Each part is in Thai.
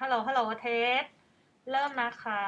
ฮัลโหลฮัลโหลเทสเริ่มนะคะ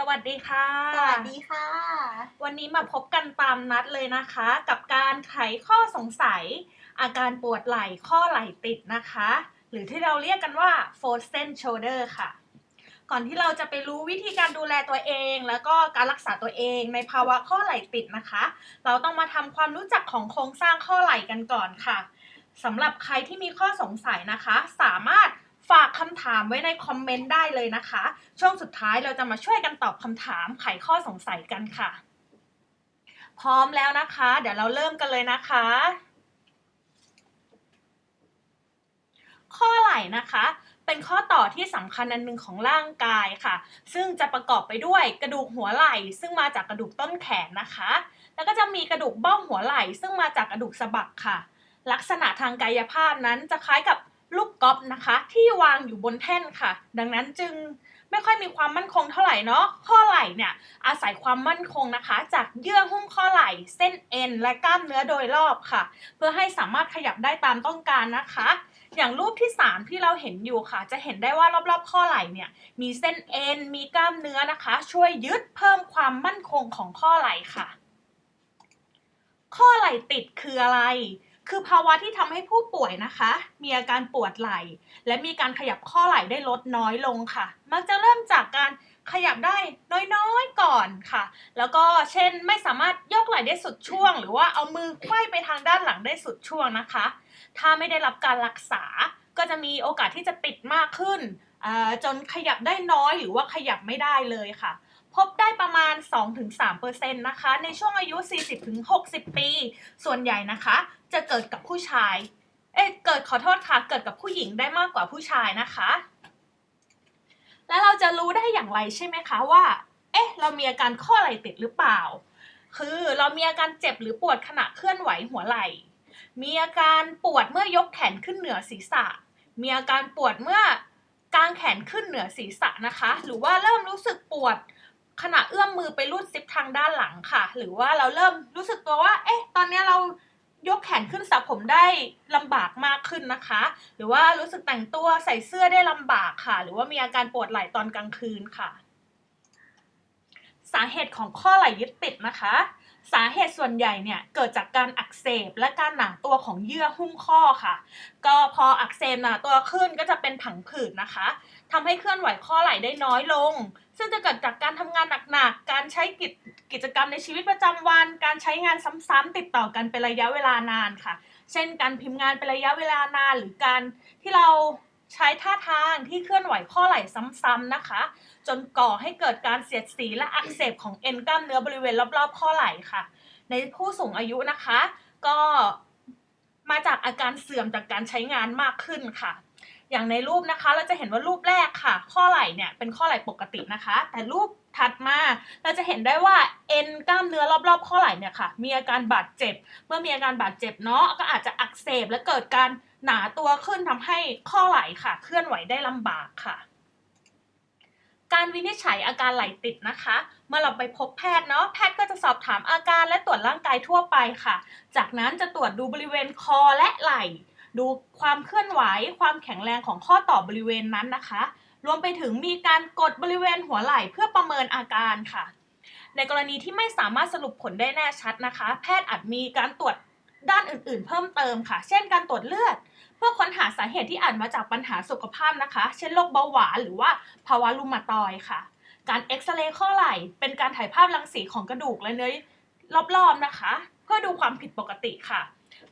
สวัสดีค่ะ สวัสดีค่ะ วันนี้มาพบกันตามนัดเลยนะคะ กับการไขข้อสงสัย อาการปวดไหล่ข้อไหล่ติดนะคะ หรือที่เราเรียกกันว่า frozen shoulder ค่ะ ก่อนที่เราจะไปรู้วิธีการดูแลตัวเอง แล้วก็การรักษาตัวเองในภาวะข้อไหล่ติดนะคะ เราต้องมาทำความรู้จักของโครงสร้างข้อไหล่กันก่อนค่ะสำหรับใครที่มีข้อสงสัยนะคะ สามารถ ฝากคำถามไว้ในคอมเมนต์ได้เลยนะคะ ช่วงสุดท้ายเราจะมาช่วยกันตอบคำถามไขข้อสงสัยกันค่ะ พร้อมแล้วนะคะ เดี๋ยวเราเริ่มกันเลยนะคะ ข้อไหล่นะคะเป็นข้อต่อที่สำคัญอันหนึ่งของร่างกายค่ะ ซึ่งจะประกอบไปด้วยกระดูกหัวไหล่ ซึ่งมาจากกระดูกต้นแขนนะคะ แล้วก็จะมีกระดูกบ้องหัวไหล่ ซึ่งมาจากกระดูกสะบักค่ะ ลักษณะทางกายภาพนั้นจะคล้ายกับ ลูกกอล์ฟนะคะ ที่วางอยู่บนแท่นค่ะ ดังนั้นจึงไม่ค่อยมีความมั่นคงเท่าไหร่เนาะข้อไหล่เนี่ยอาศัยความมั่นคงนะคะ จากเยื่อหุ้มข้อไหล่ เส้นเอ็น และกล้ามเนื้อโดยรอบค่ะ เพื่อให้สามารถขยับได้ตามต้องการนะคะ อย่างรูปที่ 3 ที่เราเห็นอยู่ค่ะ จะเห็นได้ว่ารอบๆ ข้อไหล่เนี่ยมีเส้นเอ็นมีกล้ามเนื้อนะคะ ช่วยยึดเพิ่มความมั่นคงของข้อไหล่ค่ะ ข้อไหล่ติดคืออะไร คือภาวะที่ทำให้ผู้ป่วยนะคะ มีอาการปวดไหล่ และมีการขยับข้อไหล่ได้ลดน้อยลงค่ะ มักจะเริ่มจากการขยับได้น้อยๆก่อนค่ะ แล้วก็เช่นไม่สามารถยกไหล่ได้สุดช่วง หรือว่าเอามือไขว้ไปทางด้านหลังได้สุดช่วงนะคะ ถ้าไม่ได้รับการรักษาก็จะมีโอกาสที่จะติดมากขึ้นจนขยับได้น้อยหรือว่าขยับไม่ได้เลยค่ะ พบได้ประมาณ 2-3%นะคะ ในช่วงอายุ 40-60 ปี ส่วนใหญ่นะคะ จะเกิดกับผู้ชาย เอ๊ะเกิดขอโทษค่ะ เกิดกับผู้หญิงได้มากกว่าผู้ชายนะคะ แล้วเราจะรู้ได้อย่างไรใช่ไหมคะว่า เอ๊ะ เรามีอาการข้อไหล่ติดหรือเปล่า คือเรามีอาการเจ็บหรือปวดขณะเคลื่อนไหวหัวไหล่ มีอาการปวดเมื่อยกแขนขึ้นเหนือศีรษะ มีอาการปวดเมื่อกางแขนขึ้นเหนือศีรษะนะคะ หรือว่าเริ่มรู้สึกปวด ขณะเอื้อมมือไปรูดซิปทางด้านหลังค่ะ หรือว่าเราเริ่มรู้สึกตัวว่า เอ๊ะ ตอนนี้เรายกแขนขึ้นสระผมได้ลำบากมากขึ้นนะคะ หรือว่ารู้สึกแต่งตัวใส่เสื้อได้ลำบากค่ะ หรือว่ามีอาการปวดไหล่ตอนกลางคืนค่ะ สาเหตุของข้อไหล่ยึดติดนะคะ สาเหตุส่วนใหญ่เนี่ยเกิดจากการอักเสบและการหนาตัวของเยื่อหุ้มข้อค่ะ ก็พออักเสบหนาตัวขึ้นก็จะเป็นผังผืดนะคะ ทำให้เคลื่อนไหวข้อไหล่ได้น้อยลง ซึ่งจะเกิดจากการทำงานหนักๆ การใช้กิจกิจกรรมในชีวิตประจำวัน การใช้งานซ้ำๆติดต่อกันเป็นระยะเวลานานค่ะ เช่นการพิมพ์งานเป็นระยะเวลานาน หรือการที่เราใช้ท่าทางที่เคลื่อนไหวข้อไหล่ซ้ำๆนะคะ จนก่อให้เกิดการเสียดสีและอักเสบของเอ็นกล้ามเนื้อบริเวณรอบๆ ข้อไหล่ค่ะ ในผู้สูงอายุนะคะ ก็มาจากอาการเสื่อมจากการใช้งานมากขึ้นค่ะ อย่างในรูปนะคะ เราจะเห็นว่ารูปแรกค่ะ ข้อไหล่เนี่ยเป็นข้อไหล่ปกตินะคะ แต่รูปถัดมาเราจะเห็นได้ว่าเอ็นกล้ามเนื้อรอบๆ ข้อไหล่เนี่ยค่ะ มีอาการบาดเจ็บ เมื่อมีอาการบาดเจ็บเนาะก็อาจจะอักเสบและเกิดการหนาตัวขึ้นทำให้ข้อไหล่ค่ะ เคลื่อนไหวได้ลำบากค่ะ การวินิจฉัยอาการไหล่ติดนะคะ เมื่อเราไปพบแพทย์เนาะแพทย์ก็จะสอบถามอาการและตรวจร่างกายทั่วไปค่ะ จากนั้นจะตรวจดูบริเวณคอและไหล่ ดูความเคลื่อนไหว ความแข็งแรงของข้อต่อบริเวณนั้นนะคะ รวมไปถึงมีการกดบริเวณหัวไหล่เพื่อประเมินอาการค่ะ ในกรณีที่ไม่สามารถสรุปผลได้แน่ชัดนะคะ แพทย์อาจมีการตรวจด้านอื่นๆ เพิ่มเติมค่ะ เช่นการตรวจเลือด เพื่อค้นหาสาเหตุที่อาจมาจากปัญหาสุขภาพนะคะ เช่นโรคเบาหวานหรือว่าภาวะรูมาตอยด์ค่ะ การเอ็กซเรย์ข้อไหล่ เป็นการถ่ายภาพรังสีของกระดูกและเนื้อรอบๆนะคะ เพื่อดูความผิดปกติค่ะ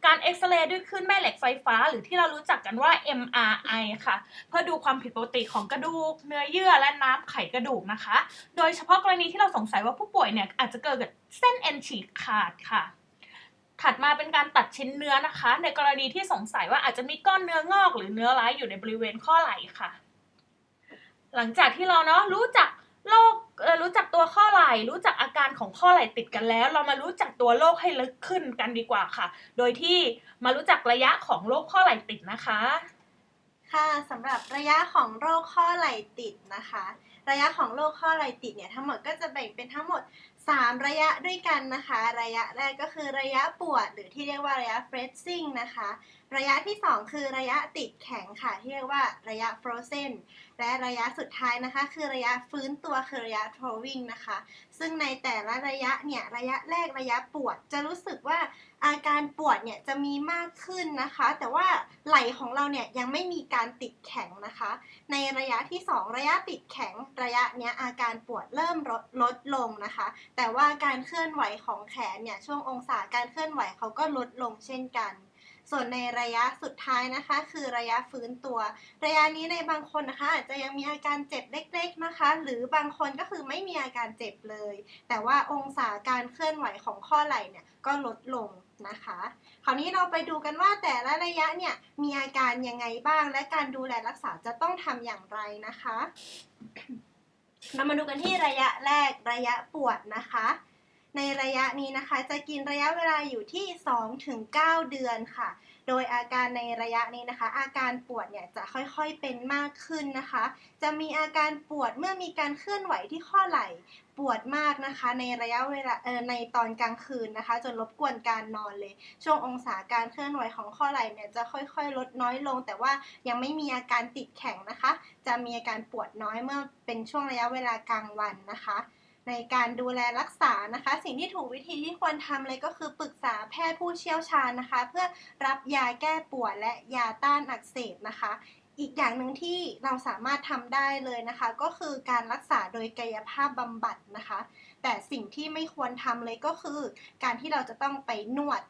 การเอ็กซเรย์ด้วยคลื่นแม่เหล็กไฟฟ้า หรือที่เรารู้จักกันว่า MRI ค่ะ เพื่อดูความผิดปกติของกระดูก เนื้อเยื่อและน้ำไขกระดูกนะคะ โดยเฉพาะกรณีที่เราสงสัยว่าผู้ป่วยเนี่ยอาจจะเกิดกับเส้นเอ็นฉีกขาดค่ะถัดมาเป็นการตัดชิ้นเนื้อนะคะ ในกรณีที่สงสัยว่าอาจจะมีก้อนเนื้องอก หรือเนื้อร้ายอยู่ในบริเวณข้อไหล่ค่ะ หลังจากที่เราเนาะรู้จักโรค รู้จักตัวข้อไหล่รู้จักอาการของข้อไหล่ติดกันแล้ว เรามารู้จักตัวโรคให้ลึกขึ้นกันดีกว่าค่ะ โดยที่มารู้จักระยะของโรคข้อไหล่ติดนะคะ ค่ะสำหรับระยะของโรคข้อไหล่ติดนะคะ ระยะของโรคข้อไหล่ติดเนี่ยทั้งหมดก็จะแบ่งเป็นทั้งหมด 3 ระยะด้วยกันนะคะ ระยะแรกก็คือระยะปวดหรือที่เรียกว่าระยะ freezing นะคะ ระยะที่ 2 คือระยะติดแข็งค่ะ ที่เรียกว่าระยะ frozen และระยะสุดท้ายนะคะ คือระยะฟื้นตัวคือระยะ thawing นะคะ ซึ่งในแต่ละระยะเนี่ย ระยะแรกระยะปวด จะรู้สึกว่าอาการปวดเนี่ยจะมีมากขึ้นนะคะ แต่ว่าไหล่ของเราเนี่ยยังไม่มีการติดแข็งนะคะ ในระยะที่ 2 ระยะติดแข็ง ระยะเนี้ยอาการปวดเริ่มลดลดลงนะคะ แต่ว่าการเคลื่อนไหวของแขนเนี่ยช่วงองศาการเคลื่อนไหวเขาก็ลดลงเช่นกัน ส่วนในระยะสุดท้ายนะคะ คือระยะฟื้นตัว ระยะนี้ในบางคนนะคะ อาจจะยังมีอาการเจ็บเล็ก ๆนะคะ หรือบางคนก็คือไม่มีอาการเจ็บเลย แต่ว่าองศาการเคลื่อนไหวของข้อไหล่เนี่ยก็ลดลงนะคะ คราวนี้เราไปดูกันว่าแต่ละระยะเนี่ยมีอาการยังไงบ้าง และการดูแลรักษาจะต้องทำอย่างไรนะคะ เรามาดูกันที่ระยะแรกระยะปวดนะคะ ในระยะนี้นะคะ จะกินระยะเวลาอยู่ที่2ถึง9เดือนค่ะ โดยอาการในระยะนี้นะคะ อาการปวดเนี่ยจะค่อยๆเป็นมากขึ้นนะคะ จะมีอาการปวดเมื่อมีการเคลื่อนไหวที่ข้อไหล่ปวดมากนะคะ ในระยะเวลาเออในตอนกลางคืนนะคะ จนรบกวนการนอนเลย ช่วงองศาการเคลื่อนไหวของข้อไหล่เนี่ยจะค่อยๆ ลดน้อยลง แต่ว่ายังไม่มีอาการติดแข็งนะคะ จะมีอาการปวดน้อยเมื่อเป็นช่วงระยะเวลากลางวันนะคะ ในการดูแลรักษานะคะ สิ่งที่ถูกวิธีที่ควรทำเลยก็คือปรึกษาแพทย์ผู้เชี่ยวชาญนะคะ เพื่อรับยาแก้ปวดและยาต้านอักเสบนะคะ อีกอย่างหนึ่งที่เราสามารถทำได้เลยนะคะ ก็คือการรักษาโดยกายภาพบำบัดนะคะ แต่สิ่งที่ไม่ควรทำเลยก็คือ การที่เราจะต้องไปนวด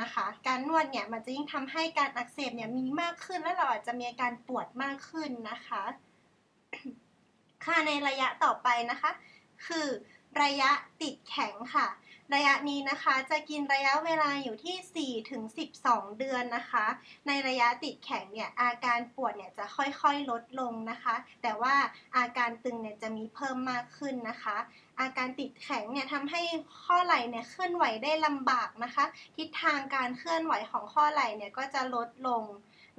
นะคะ การนวดเนี่ยมันจะยิ่งทำให้การอักเสบเนี่ยมีมากขึ้นและเราอาจจะมีอาการปวดมากขึ้นนะคะ ค่ะในระยะต่อไปนะคะ คือ ระยะติดแข็งค่ะ ระยะนี้นะคะจะกินระยะเวลาอยู่ที่ 4 ถึง 12 เดือนนะคะ ในระยะติดแข็งเนี่ยอาการปวดเนี่ยจะค่อยๆลดลงนะคะ แต่ว่าอาการตึงเนี่ยจะมีเพิ่มมากขึ้นนะคะ อาการติดแข็งเนี่ยทำให้ข้อไหล่เนี่ยเคลื่อนไหวได้ลำบากนะคะ ทิศทางการเคลื่อนไหวของข้อไหล่เนี่ยก็จะลดลง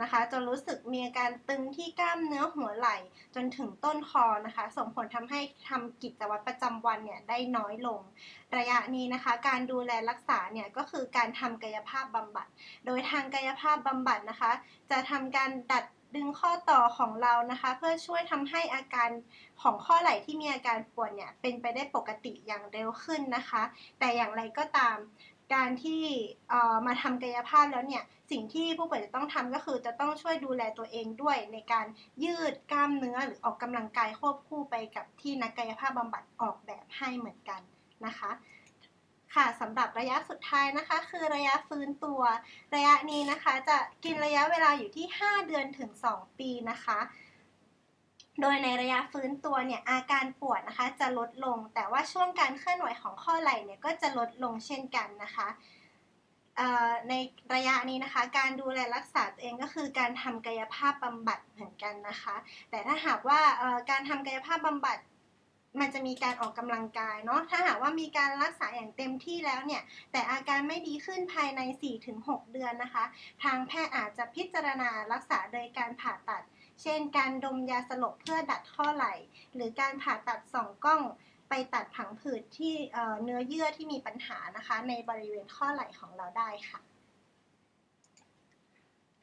นะคะ จนรู้สึกมีอาการตึงที่กล้ามเนื้อหัวไหล่ จนถึงต้นคอนะคะ ส่งผลทำให้ทำกิจวัตรประจำวันเนี่ยได้น้อยลง ระยะนี้นะคะ การดูแลรักษาเนี่ยก็คือการทำกายภาพบำบัด โดยทางกายภาพบำบัดนะคะ จะทำการดัดดึงข้อต่อของเรานะคะ เพื่อช่วยทำให้อาการของข้อไหล่ที่มีอาการปวดเนี่ยเป็นไปได้ปกติอย่างเร็วขึ้นนะคะ แต่อย่างไรก็ตาม การที่มาทำกายภาพแล้วเนี่ยสิ่งที่ผู้ป่วยจะต้องทำก็คือจะต้องช่วยดูแลตัวเองด้วย ในการยืดกล้ามเนื้อหรือออกกำลังกายควบคู่ไปกับที่นักกายภาพบำบัดออกแบบให้เหมือนกันนะคะค่ะสำหรับระยะสุดท้ายนะคะ คือระยะฟื้นตัว ระยะนี้นะคะ จะกินระยะเวลาอยู่ที่ 5 เดือนถึง 2 ปีนะคะ โดยในระยะฟื้นตัวเนี่ยอาการปวดนะคะจะลดลง แต่ว่าช่วงการเคลื่อนไหวของข้อไหล่เนี่ยก็จะลดลงเช่นกันนะคะในระยะนี้นะคะ การดูแลรักษาตัวเองก็คือการทำกายภาพบำบัดเหมือนกันนะคะ แต่ถ้าหากว่าการทำกายภาพบำบัดมันจะมีการออกกำลังกายเนาะ ถ้าหากว่ามีการรักษาอย่างเต็มที่แล้วเนี่ย แต่อาการไม่ดีขึ้นภายใน 4-6 เดือนนะคะ ทางแพทย์อาจจะพิจารณารักษาโดยการผ่าตัด เช่น การดมยาสลบเพื่อดัดข้อไหล่ หรือการผ่าตัดสองกล้องไปตัดผังผืดที่เอ่อเนื้อเยื่อที่มีปัญหานะคะ ในบริเวณข้อไหล่ของเราได้ค่ะ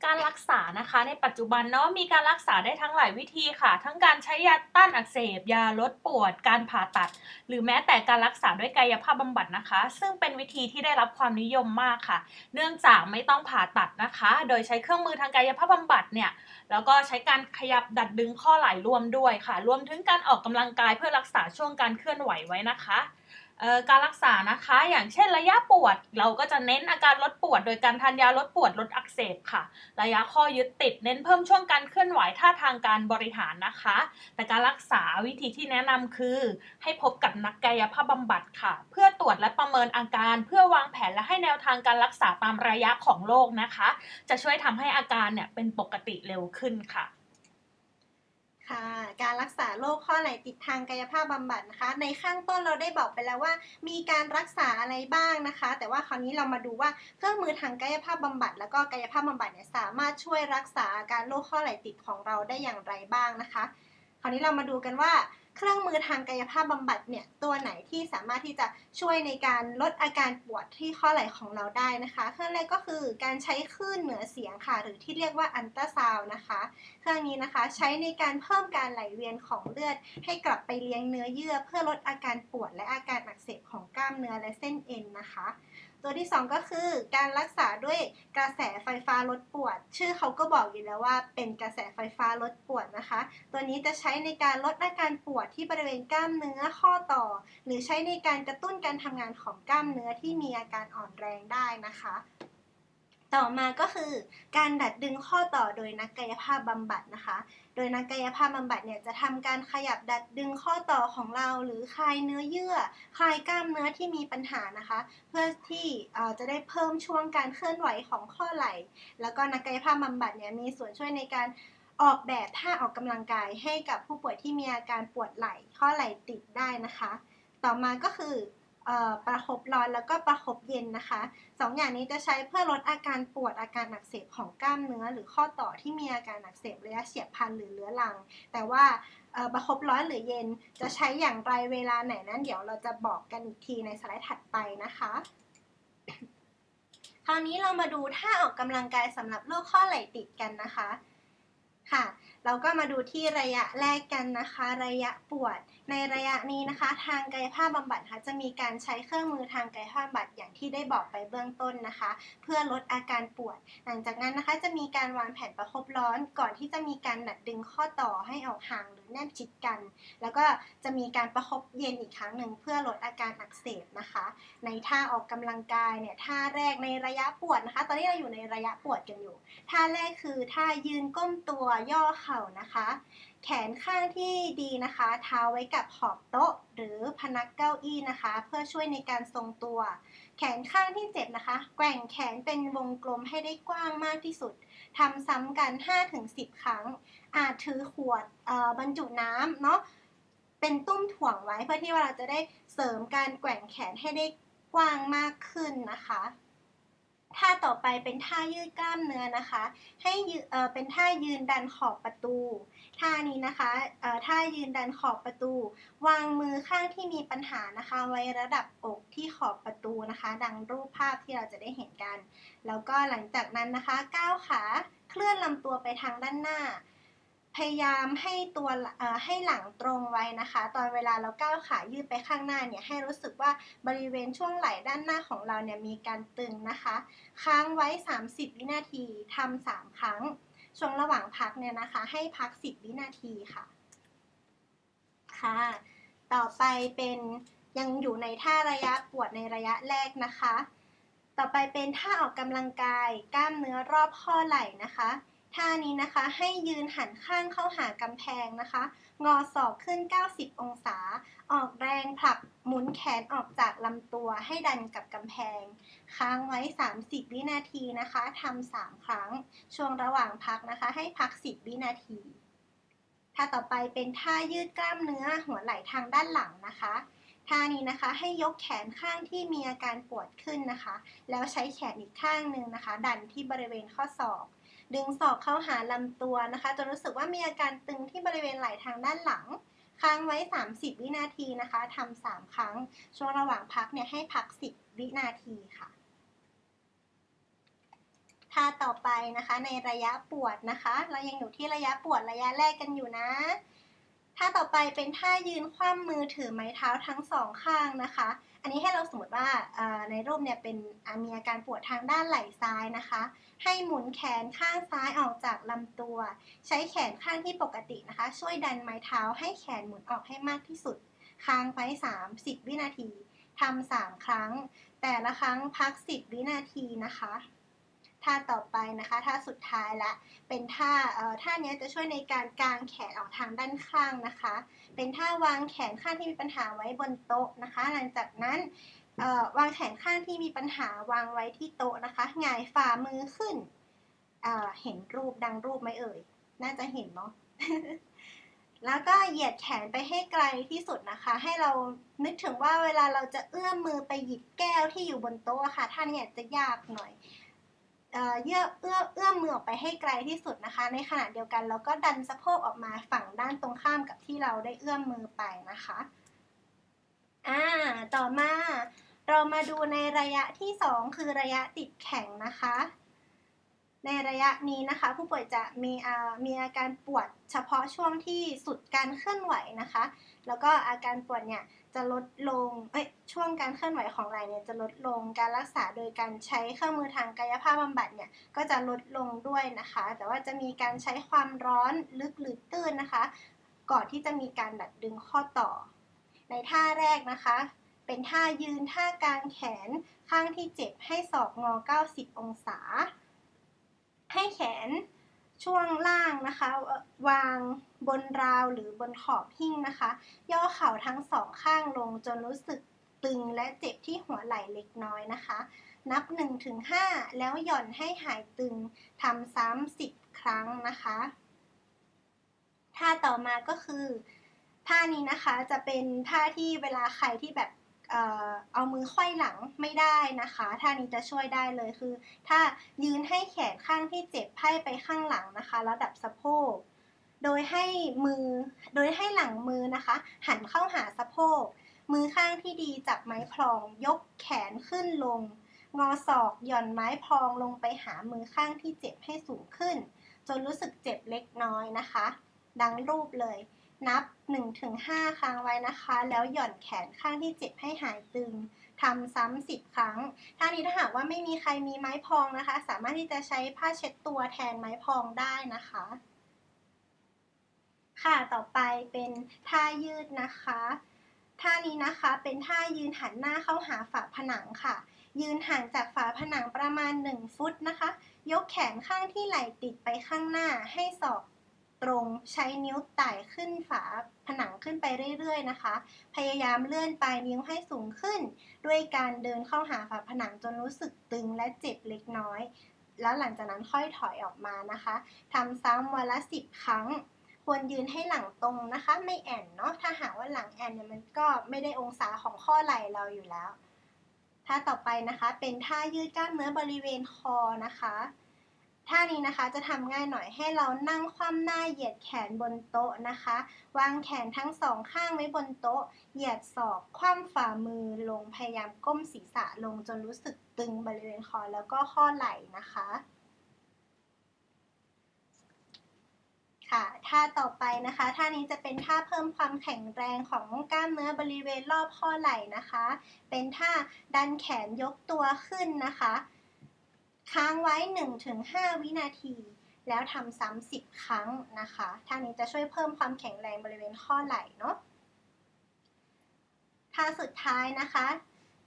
การรักษานะคะในปัจจุบันเนาะมีการรักษาได้ทั้งหลายวิธีค่ะ ทั้งการใช้ยาต้านอักเสบ ยาลดปวด การผ่าตัด หรือแม้แต่การรักษาด้วยกายภาพบำบัดนะคะ ซึ่งเป็นวิธีที่ได้รับความนิยมมากค่ะ เนื่องจากไม่ต้องผ่าตัดนะคะ โดยใช้เครื่องมือทางกายภาพบำบัดเนี่ยแล้วก็ใช้การขยับดัดดึงข้อไหล่รวมด้วยค่ะ รวมถึงการออกกำลังกายเพื่อรักษาช่วงการเคลื่อนไหวไว้นะคะ การรักษานะคะ อย่างเช่นระยะปวด เราก็จะเน้นอาการลดปวด โดยการทานยาลดปวดลดอักเสบค่ะ ระยะข้อยึดติดเน้นเพิ่มช่วงการเคลื่อนไหวท่าทางการบริหารนะคะ แต่การรักษาวิธีที่แนะนำคือ ให้พบกับนักกายภาพบำบัดค่ะ เพื่อตรวจและประเมินอาการ เพื่อวางแผนและให้แนวทางการรักษาตามระยะของโรคนะคะ จะช่วยทำให้อาการเนี่ยเป็นปกติเร็วขึ้นค่ะ ค่ะ การรักษาโรคข้อไหล่ติดทางกายภาพบำบัดนะคะ ในข้างต้นเราได้บอกไปแล้วว่า มีการรักษาอะไรบ้างนะคะ แต่ว่าคราวนี้เรามาดูว่าเครื่องมือทางกายภาพบำบัด แล้วก็กายภาพบำบัดเนี่ยสามารถช่วยรักษาอาการโรคข้อไหล่ติดของเราได้อย่างไรบ้างนะคะ คราวนี้เรามาดูกันว่า เครื่องมือทางกายภาพบำบัดเนี่ยตัวไหนที่สามารถที่จะช่วยในการลดอาการปวดที่ข้อไหล่ของเราได้นะคะเครื่องแรกก็คือการใช้คลื่นเหนือเสียงค่ะ หรือที่เรียกว่าอันตราซาวนะคะเครื่องนี้นะคะใช้ในการเพิ่มการไหลเวียนของเลือด ให้กลับไปเลี้ยงเนื้อเยื่อ เพื่อลดอาการปวดและอาการอักเสบของกล้ามเนื้อและเส้นเอ็นนะคะ ตัวที่ 2 ก็คือการรักษาด้วยกระแสไฟฟ้าลดปวด ชื่อเขาก็บอกอยู่แล้วว่าเป็นกระแสไฟฟ้าลดปวดนะคะ ตัวนี้จะใช้ในการลดอาการปวดที่บริเวณกล้ามเนื้อข้อต่อ หรือใช้ในการกระตุ้นการทำงานของกล้ามเนื้อที่มีอาการอ่อนแรงได้นะคะ ต่อมาก็คือ การดัดดึงข้อต่อโดยนักกายภาพบำบัดนะคะ โดยนักกายภาพบำบัดเนี่ยจะทำการขยับดัดดึงข้อต่อของเรา หรือคลายเนื้อเยื่อ คลายกล้ามเนื้อที่มีปัญหานะคะ เพื่อที่จะได้เพิ่มช่วงการเคลื่อนไหวของข้อไหล่ แล้วก็นักกายภาพบำบัดเนี่ยมีส่วนช่วยในการออกแบบท่าออกกำลังกายให้กับผู้ป่วยที่มีอาการปวดไหล่ ข้อไหล่ติดได้นะคะ ต่อมาก็คือ ประคบร้อนแล้วก็ประคบเย็นนะคะสองอย่างนี้จะใช้เพื่อลดอาการปวดอาการอักเสบของกล้ามเนื้อ หรือข้อต่อที่มีอาการอักเสบระยะเฉียบพลันหรือเรื้อรัง แต่ว่าประคบร้อนหรือเย็นจะใช้อย่างไรเวลาไหนนั้น เดี๋ยวเราจะบอกกันอีกทีในสไลด์ถัดไปนะคะคราวนี้เรามาดูท่าออกกำลังกายสำหรับโรคข้อไหล่ติดกันนะคะค่ะ เราก็มาดูที่ระยะแรกกันนะคะ ระยะปวด ในระยะนี้นะคะทางกายภาพบำบัดค่ะจะมีการใช้เครื่องมือทางกายภาพบำบัดอย่างที่ได้บอกไปเบื้องต้นนะคะ เพื่อลดอาการปวด หลังจากนั้นนะคะจะมีการวางแผนประคบร้อนก่อนที่จะมีการดัดดึงข้อต่อให้ออกห่างหรือแนบชิดกัน แล้วก็จะมีการประคบเย็นอีกครั้งหนึ่งเพื่อลดอาการอักเสบนะคะ ในท่าออกกำลังกายเนี่ยท่าแรกในระยะปวดนะคะ ตอนนี้เราอยู่ในระยะปวดกันอยู่ ท่าแรกคือท่ายืนก้มตัวย่อเข่านะคะ แขนข้างที่ดีนะคะเท้าไว้กับขอบโต๊ะ หรือพนักเก้าอี้นะคะ เพื่อช่วยในการทรงตัว แขนข้างที่เจ็บนะคะ แกว่งแขนเป็นวงกลมให้ได้กว้างมากที่สุดทำซ้ำกัน 5-10 ครั้ง อาจถือขวดบรรจุน้ำเนาะเป็นตุ้มถ่วงไว้เพื่อที่ว่าเราจะได้เสริมการแกว่งแขนให้ได้กว้างมากขึ้นนะคะท่าต่อไปเป็นท่ายืดกล้ามเนื้อนะคะ ให้เป็นท่ายืนดันขอบประตู ท่านี้นะคะท่ายืนดันขอบประตู วางมือข้างที่มีปัญหานะคะ ไว้ระดับอกที่ขอบประตูนะคะ ดังรูปภาพที่เราจะได้เห็นกัน แล้วก็หลังจากนั้นนะคะก้าวขาเคลื่อนลำตัวไปทางด้านหน้า พยายามให้ตัวให้หลังตรงไว้นะคะ ตอนเวลาเราก้าวขายืดไปข้างหน้าเนี่ยให้รู้สึกว่าบริเวณช่วงไหล่ด้านหน้าของเราเนี่ยมีการตึงนะคะ ค้างไว้ 30 วินาทีทำสามครั้ง ช่วงระหว่างพักเนี่ยนะคะ ให้พัก 10 วินาทีค่ะ ค่ะ ต่อไปเป็นยังอยู่ในท่าระยะปวดในระยะแรกนะคะ ต่อไปเป็นท่าออกกำลังกาย กล้ามเนื้อรอบข้อไหล่นะคะ ท่านี้นะคะให้ยืนหันข้างเข้าหากำแพงนะคะ งอศอกขึ้น 90 องศา ออกแรงผลักหมุนแขนออกจากลำตัวให้ดันกับกำแพง ค้างไว้ 30 วินาทีนะคะทำ3ครั้ง ช่วงระหว่างพักนะคะ ให้พัก 10 วินาทีท่าต่อไปเป็นท่ายืดกล้ามเนื้อหัวไหล่ทางด้านหลังนะคะท่านี้นะคะให้ยกแขนข้างที่มีอาการปวดขึ้นนะคะ แล้วใช้แขนอีกข้างหนึ่งนะคะ ดันที่บริเวณข้อศอก ดึงศอกเข้าหาลำตัวนะคะ จนรู้สึกว่ามีอาการตึงที่บริเวณไหล่ทางด้านหลัง ค้างไว้ 30 วินาทีนะคะทำ3ครั้ง ช่วงระหว่างพักเนี่ยให้พัก 10 วินาทีค่ะท่าต่อไปนะคะในระยะปวดนะคะ เรายังอยู่ที่ระยะปวดระยะแรกกันอยู่นะ ท่าต่อไปเป็นท่ายืนคว่ำมือถือไม้เท้าทั้งสองข้างนะคะ อันนี้ให้เราสมมติว่าในรูปเนี่ยเป็นอามีอาการปวดทางด้านไหล่ซ้ายนะคะ ให้หมุนแขนข้างซ้ายออกจากลำตัว ใช้แขนข้างที่ปกตินะคะ ช่วยดันไม้เท้าให้แขนหมุนออกให้มากที่สุด ค้างไว้30 วินาทีทำ3ครั้ง แต่ละครั้งพัก 10 วินาทีนะคะ ท่าต่อไปนะคะท่าสุดท้ายละเป็นท่าเอ่อท่านี้จะช่วยในการกางแขนออกทางด้านข้างนะคะ เป็นท่าวางแขนข้างที่มีปัญหาไว้บนโต๊ะนะคะ หลังจากนั้นเอ่อวางแขนข้างที่มีปัญหาวางไว้ที่โต๊ะนะคะหงายฝ่ามือขึ้นเอ่อเห็นรูปดังรูปไหมเอ่ย น่าจะเห็นเนาะแล้วก็เหยียดแขนไปให้ไกลที่สุดนะคะ ให้เรานึกถึงว่าเวลาเราจะเอื้อมมือไปหยิบแก้วที่อยู่บนโต๊ะค่ะท่านี้จะยากหน่อย เอ่อเยื่อเอื้อเอื้อมมือออกไปให้ไกลที่สุดนะคะ ในขณะเดียวกันเราก็ดันสะโพกออกมาฝั่งด้านตรงข้ามกับที่เราได้เอื้อมมือไปนะคะอ่าต่อมาเรามาดูในระยะที่สองคือระยะติดแข็งนะคะ ในระยะนี้นะคะ ผู้ป่วยจะมีอ่ามีอาการปวดเฉพาะช่วงที่สุดการเคลื่อนไหวนะคะ แล้วก็อาการปวดเนี่ยจะลดลง เอ้ย ช่วงการเคลื่อนไหวของไหล่เนี่ยจะลดลง การรักษาโดยการใช้เครื่องมือทางกายภาพบำบัดเนี่ยก็จะลดลงด้วยนะคะ แต่ว่าจะมีการใช้ความร้อนลึกหรือตื้นนะคะ ก่อนที่จะมีการดัดดึงข้อต่อ ในท่าแรกนะคะ เป็นท่ายืนท่ากลางแขนข้างที่เจ็บให้ศอกงอ 90 องศา ให้แขน ช่วงล่างนะคะ วางบนราวหรือบนขอบหิ้งนะคะ ย่อเข่าทั้งสองข้างลงจนรู้สึกตึงและเจ็บที่หัวไหล่เล็กน้อยนะคะ นับ 1-5 แล้วหย่อนให้หายตึงทำซ้ำ10 ครั้งนะคะท่าต่อมาก็คือ ท่านี้นะคะจะเป็นท่าที่เวลาใครที่แบบ เอามือไขว้หลังไม่ได้นะคะท่านี้จะช่วยได้เลยคือ ถ้ายืนให้แขนข้างที่เจ็บไพ่ไปข้างหลังนะคะ ระดับสะโพก โดยให้มือ โดยให้หลังมือนะคะ หันเข้าหาสะโพก มือข้างที่ดีจับไม้พลอง ยกแขนขึ้นลง งอศอกหย่อนไม้พลองลงไปหามือข้างที่เจ็บให้สูงขึ้น จนรู้สึกเจ็บเล็กน้อยนะคะ ดังรูปเลย นับ 1-5 ครั้งไว้นะคะ แล้วหย่อนแขนข้างที่เจ็บให้หายตึงทำซ้ำ10ครั้ง ท่านี้ถ้าหากว่าไม่มีใครมีไม้พองนะคะ สามารถที่จะใช้ผ้าเช็ดตัวแทนไม้พองได้นะคะ ค่ะ ต่อไปเป็นท่ายืดนะคะ ท่านี้นะคะเป็นท่ายืนหันหน้าเข้าหาฝาผนังค่ะ ยืนห่างจากฝาผนังประมาณ 1 ฟุตนะคะ ยกแขนข้างที่ไหล่ติดไปข้างหน้าให้ศอก ตรง ใช้นิ้วไต่ขึ้นฝาผนังขึ้นไปเรื่อยๆนะคะ พยายามเลื่อนปลายนิ้วให้สูงขึ้น ด้วยการเดินเข้าหาฝาผนังจนรู้สึกตึงและเจ็บเล็กน้อย แล้วหลังจากนั้นค่อยถอยออกมานะคะทำซ้ำวันละ 10 ครั้ง ควรยืนให้หลังตรงนะคะ ไม่แอนเนาะถ้าหากว่าหลังแอนเนี่ยมันก็ไม่ได้องศาของข้อไหล่เราอยู่แล้วท่าต่อไปนะคะเป็นท่ายืดกล้ามเนื้อบริเวณคอนะคะ ท่านี้นะคะจะทำง่ายหน่อยให้เรานั่งคว่ำหน้าเหยียดแขนบนโต๊ะนะคะ วางแขนทั้งสองข้างไว้บนโต๊ะ เหยียดศอกคว่ำฝ่ามือลงพยายามก้มศีรษะลงจนรู้สึกตึงบริเวณคอแล้วก็ข้อไหล่นะคะ ค่ะท่าต่อไปนะคะ ท่านี้จะเป็นท่าเพิ่มความแข็งแรงของกล้ามเนื้อบริเวณรอบข้อไหล่นะคะ เป็นท่าดันแขนยกตัวขึ้นนะคะ ค้างไว้ 1-5 วินาที แล้วทำซ้ำ10 ครั้งนะคะท่านี้จะช่วยเพิ่มความแข็งแรงบริเวณข้อไหล่เนาะท่าสุดท้ายนะคะ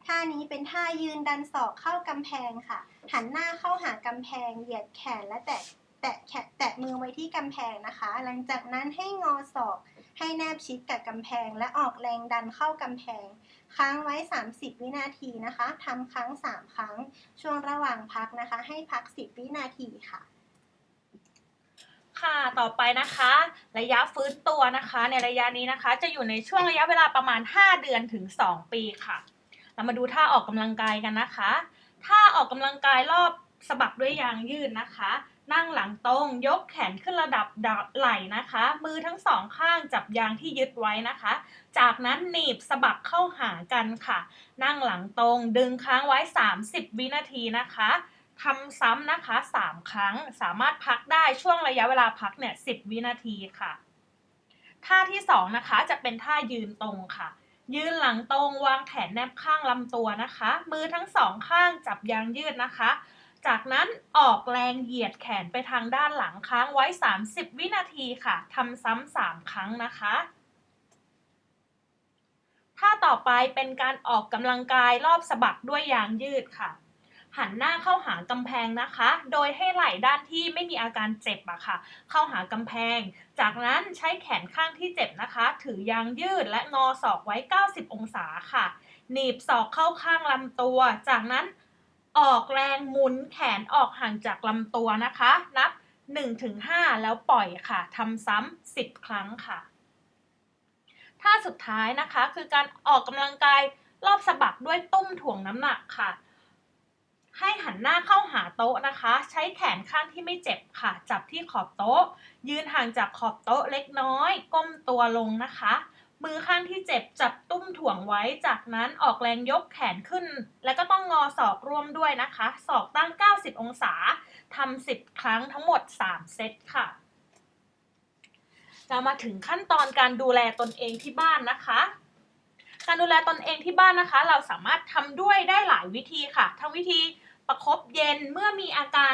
ท่านี้เป็นท่ายืนดันศอกเข้ากำแพงค่ะ หันหน้าเข้าหากำแพง เหยียดแขนและแตะแตะแขนแตะมือไว้ที่กำแพงนะคะ หลังจากนั้นให้งอศอก ให้แนบชิดกับกำแพง และออกแรงดันเข้ากำแพง ค้างไว้ 30 วินาทีนะคะทำครั้ง 3 ครั้ง ช่วงระหว่างพักนะคะ ให้พัก 10 วินาทีค่ะค่ะ ต่อไปนะคะ ระยะฟื้นตัวนะคะ ในระยะนี้นะคะ จะอยู่ในช่วงระยะเวลาประมาณ 5 เดือนถึง 2 ปีค่ะ เรามาดูท่าออกกำลังกายกันนะคะท่าออกกำลังกายรอบสะบักด้วยยางยืดนะคะ นั่งหลังตรง ยกแขนขึ้นระดับไหล่นะคะ มือทั้งสองข้างจับยางที่ยึดไว้นะคะ จากนั้นหนีบสะบักเข้าหากันค่ะ นั่งหลังตรง ดึงค้างไว้ 30 วินาทีนะคะทำซ้ำนะคะ 3 ครั้งสามารถพักได้ช่วงระยะเวลาพักเนี่ย 10 วินาทีค่ะท่าที่2นะคะจะเป็นท่ายืนตรงค่ะ ยืนหลังตรงวางแขนแนบข้างลำตัวนะคะ มือทั้งสองข้างจับยางยืดนะคะ จากนั้นออกแรงเหยียดแขนไปทางด้านหลังค้างไว้ 30 วินาทีค่ะทำซ้ำ3ครั้งนะคะท่าต่อไปเป็นการออกกำลังกายรอบสะบักด้วยยางยืดค่ะ หันหน้าเข้าหากำแพงนะคะ โดยให้ไหล่ด้านที่ไม่มีอาการเจ็บอะค่ะ เข้าหากำแพง จากนั้นใช้แขนข้างที่เจ็บนะคะ ถือยางยืดและงอศอกไว้ 90 องศาค่ะ หนีบศอกเข้าข้างลำตัว จากนั้น ออกแรงหมุนแขนออกห่างจากลำตัวนะคะ นับ 1-5 แล้วปล่อยค่ะทำซ้ำ10 ครั้งค่ะท่าสุดท้ายนะคะคือการออกกำลังกายรอบสะบักด้วยตุ้มถ่วงน้ำหนักค่ะ ให้หันหน้าเข้าหาโต๊ะนะคะ ใช้แขนข้างที่ไม่เจ็บค่ะ จับที่ขอบโต๊ะ ยืนห่างจากขอบโต๊ะเล็กน้อย ก้มตัวลงนะคะ มือข้างที่เจ็บจับตุ้มถ่วงไว้ จากนั้นออกแรงยกแขนขึ้น แล้วก็ต้องงอศอกร่วมด้วยนะคะ ศอกตั้ง 90 องศาทำ10 ครั้งทั้งหมด 3 เซตค่ะ เรามาถึงขั้นตอนการดูแลตนเองที่บ้านนะคะการดูแลตนเองที่บ้านนะคะ เราสามารถทำด้วยได้หลายวิธีค่ะ ทั้งวิธีประคบเย็นเมื่อมีอาการ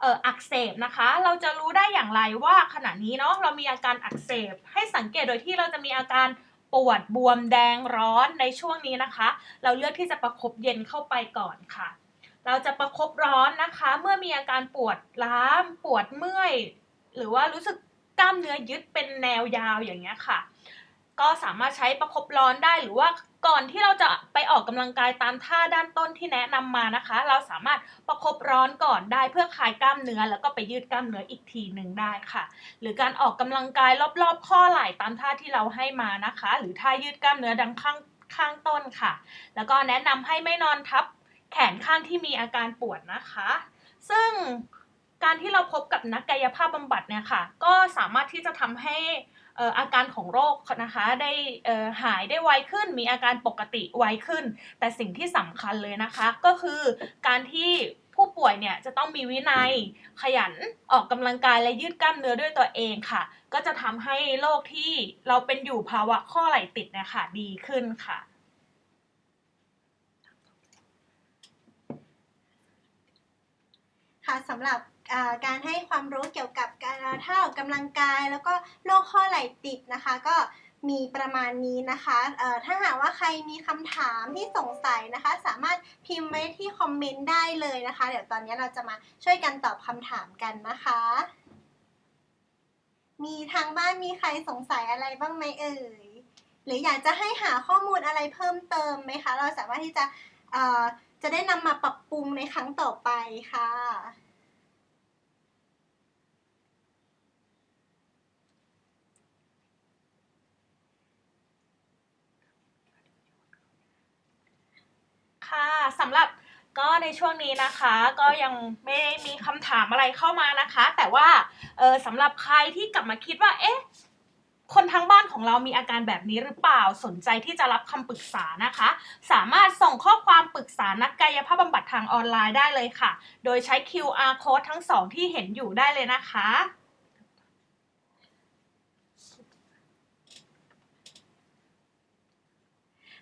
เอ่ออักเสบนะคะ เราจะรู้ได้อย่างไรว่าขณะนี้เนาะเรามีอาการอักเสบ ให้สังเกตโดยที่เราจะมีอาการปวดบวมแดงร้อนในช่วงนี้นะคะ เราเลือกที่จะประคบเย็นเข้าไปก่อนค่ะ เราจะประคบร้อนนะคะ เมื่อมีอาการปวดล้ามปวดเมื่อย หรือว่ารู้สึกกล้ามเนื้อยึดเป็นแนวยาวอย่างเงี้ยค่ะ ก็สามารถใช้ประคบร้อนได้หรือว่า ก่อนที่เราจะไปออกกำลังกายตามท่าด้านต้นที่แนะนำมานะคะ เราสามารถประคบร้อนก่อนได้เพื่อคลายกล้ามเนื้อ แล้วก็ไปยืดกล้ามเนื้ออีกทีหนึ่งได้ค่ะ หรือการออกกำลังกายรอบๆ ข้อไหล่ตามท่าที่เราให้มานะคะ หรือท่ายืดกล้ามเนื้อดังข้างข้างต้นค่ะ แล้วก็แนะนำให้ไม่นอนทับแขนข้างที่มีอาการปวดนะคะ ซึ่งการที่เราพบกับนักกายภาพบำบัดเนี่ยค่ะ ก็สามารถที่จะทำให้ อาการของโรคนะคะได้หายได้ไวขึ้น มีอาการปกติไวขึ้น แต่สิ่งที่สำคัญเลยนะคะ ก็คือการที่ผู้ป่วยเนี่ยจะต้องมีวินัยขยันออกกำลังกายและยืดกล้ามเนื้อด้วยตัวเองค่ะ ก็จะทำให้โรคที่เราเป็นอยู่ภาวะข้อไหล่ติดเนะคะดีขึ้นค่ะค่ะสำหรับ การให้ความรู้เกี่ยวกับการท่าออกกำลังกาย แล้วก็โรคข้อไหล่ติดนะคะ ก็มีประมาณนี้นะคะถ้าหากว่าใครมีคำถามที่สงสัยนะคะ สามารถพิมพ์ไว้ที่คอมเมนต์ได้เลยนะคะ เดี๋ยวตอนนี้เราจะมาช่วยกันตอบคำถามกันนะคะ มีทางบ้านมีใครสงสัยอะไรบ้างไหมเอ่ย หรืออยากจะให้หาข้อมูลอะไรเพิ่มเติมไหมคะ เราสามารถที่จะจะได้นำมาปรับปรุงในครั้งต่อไปค่ะ ค่ะสำหรับก็ในช่วงนี้นะคะก็ยังไม่ได้มีคำถามอะไรเข้ามานะคะ แต่ว่าเออสำหรับใครที่กลับมาคิดว่าเอ๊ะคนทางบ้านของเรามีอาการแบบนี้หรือเปล่าสนใจที่จะรับคำปรึกษานะคะ สามารถส่งข้อความปรึกษานักกายภาพบำบัดทางออนไลน์ได้เลยค่ะ โดยใช้ QR code ทั้งสองที่เห็นอยู่ได้เลยนะคะ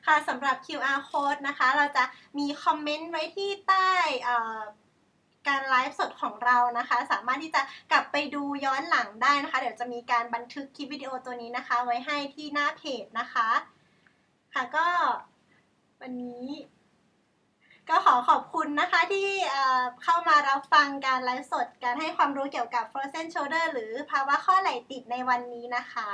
ค่ะสำหรับ QR code นะคะ เราจะมีคอมเมนต์ไว้ที่ใต้การไลฟ์สดของเรานะคะ สามารถที่จะกลับไปดูย้อนหลังได้นะคะ เดี๋ยวจะมีการบันทึกคลิปวิดีโอตัวนี้นะคะ ไว้ให้ที่หน้าเพจนะคะ ค่ะก็วันนี้ ก็ขอขอบคุณนะคะที่เอ่อเข้ามารับฟังการไลฟ์สด การให้ความรู้เกี่ยวกับ frozen shoulder หรือภาวะข้อไหล่ติดในวันนี้นะคะ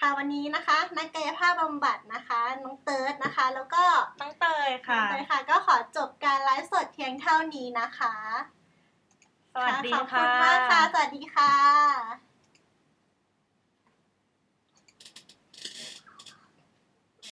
ค่ะวันนี้นะคะนักกายภาพบำบัดนะคะน้องเติร์ดนะคะ แล้วก็น้องเตยค่ะ น้องเตยค่ะ ก็ขอจบการไลฟ์สดเพียงเท่านี้นะคะสวัสดีขอบคุค่ะณมากค่ะ สวัสดีค่ะ